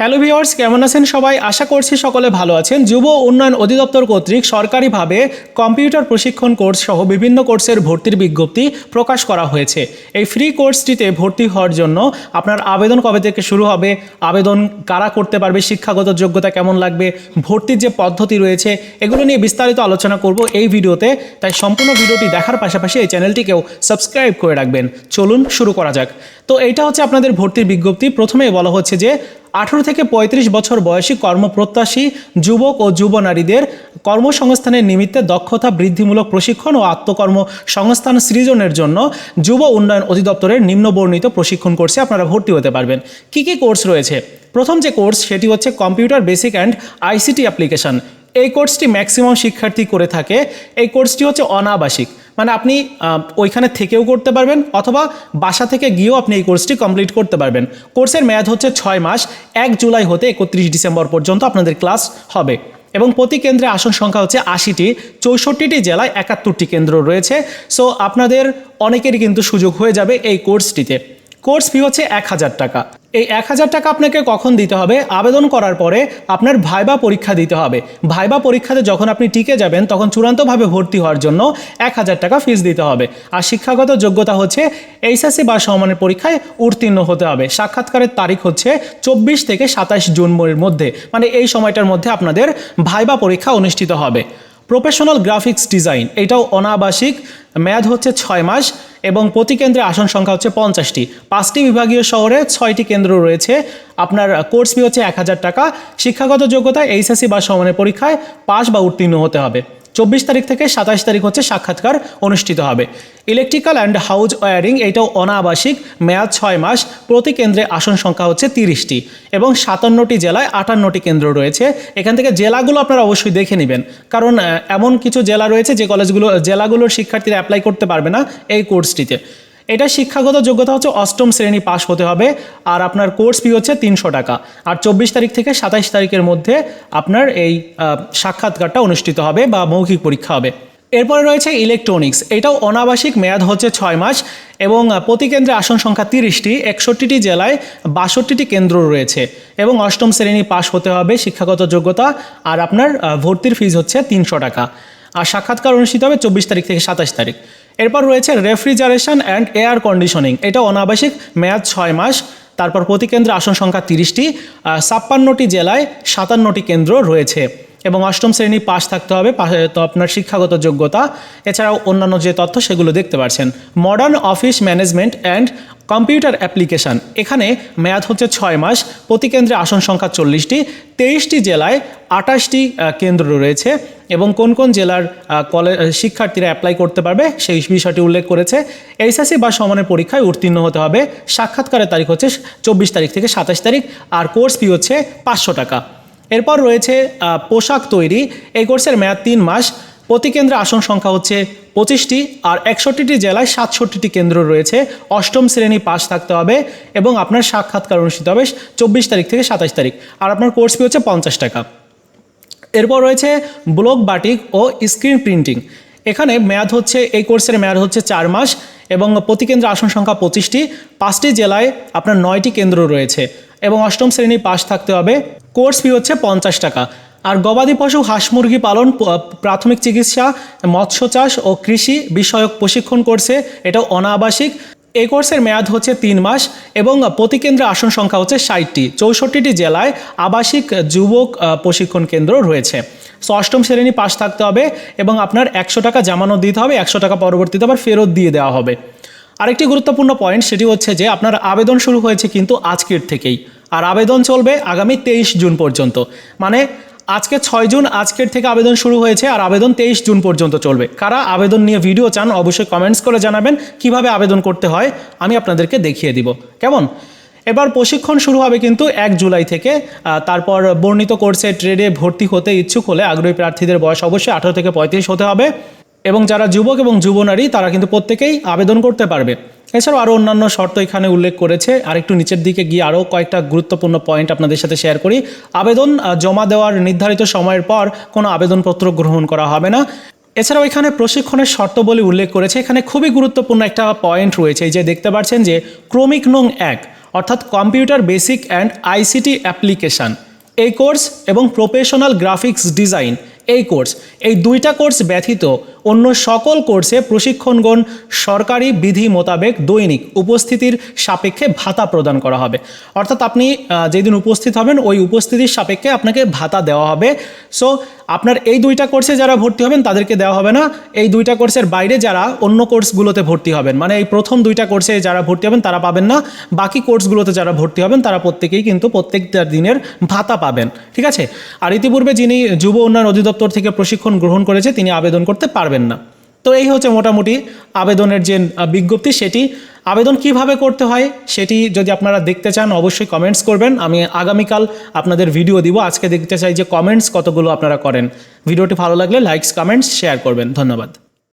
Hello viewers কেমন আছেন সবাই? আশা করছি সকলে ভালো আছেন। যুব উন্নয়ন অধিদপ্তর কর্তৃক সরকারিভাবে কম্পিউটার প্রশিক্ষণ কোর্স সহ বিভিন্ন কোর্সের ভর্তির বিজ্ঞপ্তি প্রকাশ করা হয়েছে। এই ফ্রি কোর্সটিতে ভর্তি হওয়ার জন্য আপনার আবেদন কবে থেকে শুরু হবে, আবেদন কারা করতে পারবে, শিক্ষাগত যোগ্যতা কেমন লাগবে, ভর্তির যে পদ্ধতি রয়েছে, এগুলো নিয়ে বিস্তারিত আলোচনা করব এই ভিডিওতে। তাই সম্পূর্ণ ভিডিওটি দেখার পাশাপাশি এই চ্যানেলটিকেও সাবস্ক্রাইব করে রাখবেন। চলুন শুরু করা যাক। তো এইটা হচ্ছে আপনাদের ভর্তির বিজ্ঞপ্তি। প্রথমেই বলা হচ্ছে যে আঠেরো থেকে পঁয়ত্রিশ বছর বয়সী কর্মপ্রত্যাশী যুবক ও যুব নারীদের কর্মসংস্থানের নিমিত্তে দক্ষতা বৃদ্ধিমূলক প্রশিক্ষণ ও আত্মকর্ম সংস্থান সৃজনের জন্য যুব উন্নয়ন অধিদপ্তরের নিম্নবর্ণিত প্রশিক্ষণ কোর্সে আপনারা ভর্তি হতে পারবেন। কী কী কোর্স রয়েছে? প্রথম যে কোর্স সেটি হচ্ছে computer basic and ICT application. এই কোর্সটি ম্যাক্সিমাম শিক্ষার্থী করে থাকে। এই কোর্সটি হচ্ছে অনাবাসিক। মানে আপনি ওইখানে থেকেও করতে পারবেন অথবা বাসা থেকে গিয়েও আপনি এই কোর্সটি কমপ্লিট করতে পারবেন। কোর্সের মেয়াদ হচ্ছে ছয় মাস। এক জুলাই হতে একত্রিশ ডিসেম্বর পর্যন্ত আপনাদের ক্লাস হবে। এবং প্রতি কেন্দ্রে আসন সংখ্যা হচ্ছে আশিটি। চৌষট্টিটি জেলায় একাত্তরটি কেন্দ্র রয়েছে। সো আপনাদের অনেকেরই কিন্তু সুযোগ হয়ে যাবে এই কোর্সটিতে। কোর্স ফি হচ্ছে এক হাজার টাকা। এই এক হাজার টাকা আপনাকে কখন দিতে হবে? আবেদন করার পরে আপনার ভাইবা পরীক্ষা দিতে হবে। ভাইবা পরীক্ষাতে যখন আপনি টিকে যাবেন, তখন চূড়ান্তভাবে ভর্তি হওয়ার জন্য এক হাজার টাকা ফিস দিতে হবে। আর শিক্ষাগত যোগ্যতা হচ্ছে এইচএসসি বা সমানের পরীক্ষায় উত্তীর্ণ হতে হবে। সাক্ষাৎকারের তারিখ হচ্ছে চব্বিশ থেকে সাতাশ জুনের মধ্যে। মানে এই সময়টার মধ্যে আপনাদের ভাইবা পরীক্ষা অনুষ্ঠিত হবে। প্রফেশনাল গ্রাফিক্স ডিজাইন এটাও অনাবাসিক। মেয়াদ হচ্ছে ছয় মাস। এবং প্রতি কেন্দ্রে আসন সংখ্যা হচ্ছে পঞ্চাশটি। পাঁচটি বিভাগীয় শহরে ছয়টি কেন্দ্র রয়েছে। আপনার কোর্স ফি হচ্ছে এক হাজার টাকা। শিক্ষাগত যোগ্যতা এইচএসসি বা সমানের পরীক্ষায় পাস বা উত্তীর্ণ হতে হবে। চব্বিশ তারিখ থেকে সাতাশ তারিখ হচ্ছে সাক্ষাৎকার অনুষ্ঠিত হবে। ইলেকট্রিক্যাল অ্যান্ড হাউজ ওয়ারিং এইটাও অনাবাসিক, মেয়াদ ছয় মাস, প্রতি কেন্দ্রে আসন সংখ্যা হচ্ছে তিরিশটি এবং সাতান্নটি জেলায় আটান্নটি কেন্দ্র রয়েছে। এখান থেকে জেলাগুলো আপনারা অবশ্যই দেখে নেবেন। কারণ এমন কিছু জেলা রয়েছে যে কলেজগুলো, জেলাগুলোর শিক্ষার্থীরা অ্যাপ্লাই করতে পারবে না এই কোর্সটিতে এটা শিক্ষাগত যোগ্যতা হচ্ছে অষ্টম শ্রেণি পাশ হতে হবে, আর আপনার কোর্স ফি হচ্ছে তিনশো টাকা। আর চব্বিশ তারিখ থেকে সাতাইশ তারিখের মধ্যে আপনার এই সাক্ষাৎকারটা অনুষ্ঠিত হবে বা মৌখিক পরীক্ষা হবে। এরপরে রয়েছে ইলেকট্রনিক্স এটাও অনাবাসিক, মেয়াদ হচ্ছে ছয় মাস এবং প্রতি কেন্দ্রে আসন সংখ্যা তিরিশটি, একষট্টিটি জেলায় বাষট্টিটি কেন্দ্র রয়েছে এবং অষ্টম শ্রেণি পাশ হতে হবে শিক্ষাগত যোগ্যতা, আর আপনার ভর্তির ফিজ হচ্ছে তিনশো টাকা। আর সাক্ষাৎকার অনুষ্ঠিত হবে চব্বিশ তারিখ থেকে সাতাশ তারিখ। এরপর রয়েছে রেফ্রিজারেশন অ্যান্ড এয়ার কন্ডিশনিং। এটা অনাবাসিক মেয়াদ ছয় মাস। তারপর প্রতি কেন্দ্রে আসন সংখ্যা তিরিশটি। ছাপ্পান্নটি জেলায় সাতান্নটি কেন্দ্র রয়েছে। এবং অষ্টম শ্রেণি পাশ থাকতে হবে তো আপনার শিক্ষাগত যোগ্যতা। এছাড়াও অন্যান্য যে তথ্য সেগুলো দেখতে পাচ্ছেন modern office management and computer application এখানে মেয়াদ হচ্ছে ছয় মাস, প্রতি কেন্দ্রে আসন সংখ্যা চল্লিশটি। তেইশটি জেলায় আটাশটি কেন্দ্র রয়েছে এবং কোন কোন জেলার কলেজ শিক্ষার্থীরা অ্যাপ্লাই করতে পারবে সেই বিষয়টি উল্লেখ করেছে। এইচএসসি বা সমানের পরীক্ষায় উত্তীর্ণ হতে হবে। সাক্ষাৎকারের তারিখ হচ্ছে চব্বিশ তারিখ থেকে সাতাশ তারিখ। আর কোর্স ফি হচ্ছে পাঁচশো টাকা। এরপর রয়েছে পোশাক তৈরি। এই কোর্সের মেয়াদ তিন মাস। প্রতি কেন্দ্রে আসন সংখ্যা হচ্ছে পঁচিশটি আর একষট্টিটি জেলায় সাতষট্টিটি কেন্দ্র রয়েছে। অষ্টম শ্রেণি পাস থাকতে হবে এবং আপনার সাক্ষাৎকার অনুষ্ঠিত হবে চব্বিশ তারিখ থেকে সাতাশ তারিখ। আর আপনার কোর্স ফি হচ্ছে পঞ্চাশ টাকা। এরপর রয়েছে ব্লক বাটিক ও স্ক্রিন প্রিন্টিং। এখানে মেয়াদ হচ্ছে, এই কোর্সের মেয়াদ হচ্ছে চার মাস এবং প্রতি কেন্দ্রে আসন সংখ্যা পঁচিশটি। পাঁচটি জেলায় আপনার নয়টি কেন্দ্র রয়েছে। এবং অষ্টম শ্রেণি পাশ থাকতে হবে। কোর্স ফি হচ্ছে পঞ্চাশ টাকা। আর গবাদি পশু, হাঁস মুরগি পালন প্রাথমিক চিকিৎসা, মৎস্য চাষ ও কৃষি বিষয়ক প্রশিক্ষণ কোর্সে এটাও অনাবাসিক। এই কোর্সের মেয়াদ হচ্ছে তিন মাস এবং প্রতি কেন্দ্রে আসন সংখ্যা হচ্ছে ষাটটি। চৌষট্টিটি জেলায় আবাসিক, যুবক প্রশিক্ষণ কেন্দ্র রয়েছে। অষ্টম শ্রেণি পাশ থাকতে হবে এবং আপনার একশো টাকা জামানত দিতে হবে, একশো টাকা পরবর্তীতে আবার ফেরত দিয়ে দেওয়া হবে। আরেকটি গুরুত্বপূর্ণ পয়েন্ট সেটি হচ্ছে যে আপনার আবেদন শুরু হয়েছে কিন্তু আজকের থেকেই। আর আবেদন চলবে আগামী তেইশ জুন পর্যন্ত। মানে আজকে ছয় জুন, আজকের থেকে আবেদন শুরু হয়েছে আর আবেদন তেইশ জুন পর্যন্ত চলবে। কারা আবেদন নিয়ে ভিডিও চান অবশ্যই কমেন্টস করে জানাবেন কীভাবে আবেদন করতে হয়, আমি আপনাদেরকে দেখিয়ে দিব। কেমন? এবার প্রশিক্ষণ শুরু হবে কিন্তু এক জুলাই থেকে। তারপর বর্ণিত কোর্সে ট্রেডে ভর্তি হতে ইচ্ছুক হলে আগ্রহী প্রার্থীদের বয়স অবশ্যই আঠারো থেকে পঁয়ত্রিশ হতে হবে। এবং যারা যুবক এবং যুবনারী, তারা কিন্তু প্রত্যেকেই আবেদন করতে পারবে। এছাড়াও আরও অন্যান্য শর্ত এখানে উল্লেখ করেছে। আর একটু নিচের দিকে গিয়ে আরও কয়েকটা গুরুত্বপূর্ণ পয়েন্ট আপনাদের সাথে শেয়ার করি। আবেদন জমা দেওয়ার নির্ধারিত সময়ের পর কোনো আবেদনপত্র গ্রহণ করা হবে না। এছাড়াও এখানে প্রশিক্ষণের শর্ত বলে উল্লেখ করেছে। এখানে খুবই গুরুত্বপূর্ণ একটা পয়েন্ট রয়েছে, এই যে দেখতে পাচ্ছেন যে ক্রমিক নং এক, অর্থাৎ computer basic and ICT application এই কোর্স এবং প্রফেশনাল গ্রাফিক্স ডিজাইন এই কোর্স এই দুইটা কোর্স ব্যতীত অন্য সকল কোর্সে প্রশিক্ষণগণ সরকারি বিধি মোতাবেক দৈনিক উপস্থিতির সাপেক্ষে ভাতা প্রদান করা হবে। অর্থাৎ আপনি যেদিন উপস্থিত হবেন, ওই উপস্থিতির সাপেক্ষে আপনাকে ভাতা দেওয়া হবে। সো আপনার এই দুইটা কোর্সে যারা ভর্তি হবেন, তাদেরকে দেওয়া হবে না। এই দুইটা কোর্সের বাইরে যারা অন্য কোর্সগুলোতে ভর্তি হবেন মানে এই প্রথম দুইটা কোর্সে যারা ভর্তি হবেন, তারা পাবেন না। বাকি কোর্সগুলোতে যারা ভর্তি হবেন, তারা প্রত্যেকেই কিন্তু প্রত্যেকটা দিনের ভাতা পাবেন। ঠিক আছে? আর ইতিপূর্বে যিনি যুব উন্নয়ন অধিদপ্তর থেকে প্রশিক্ষণ গ্রহণ করেছে, তিনি আবেদন করতে পারবেন না। তো এই হচ্ছে মোটামুটি আবেদনের যে বিজ্ঞপ্তি, সেটি আবেদন কীভাবে করতে হয় সেটি যদি আপনারা দেখতে চান, অবশ্যই কমেন্টস করবেন। আমি আগামীকাল আপনাদের ভিডিও দিব। আজকে দেখতে চাই যে কমেন্টস কতগুলো আপনারা করেন। ভিডিওটি ভালো লাগলে লাইকস কমেন্টস শেয়ার করবেন। ধন্যবাদ।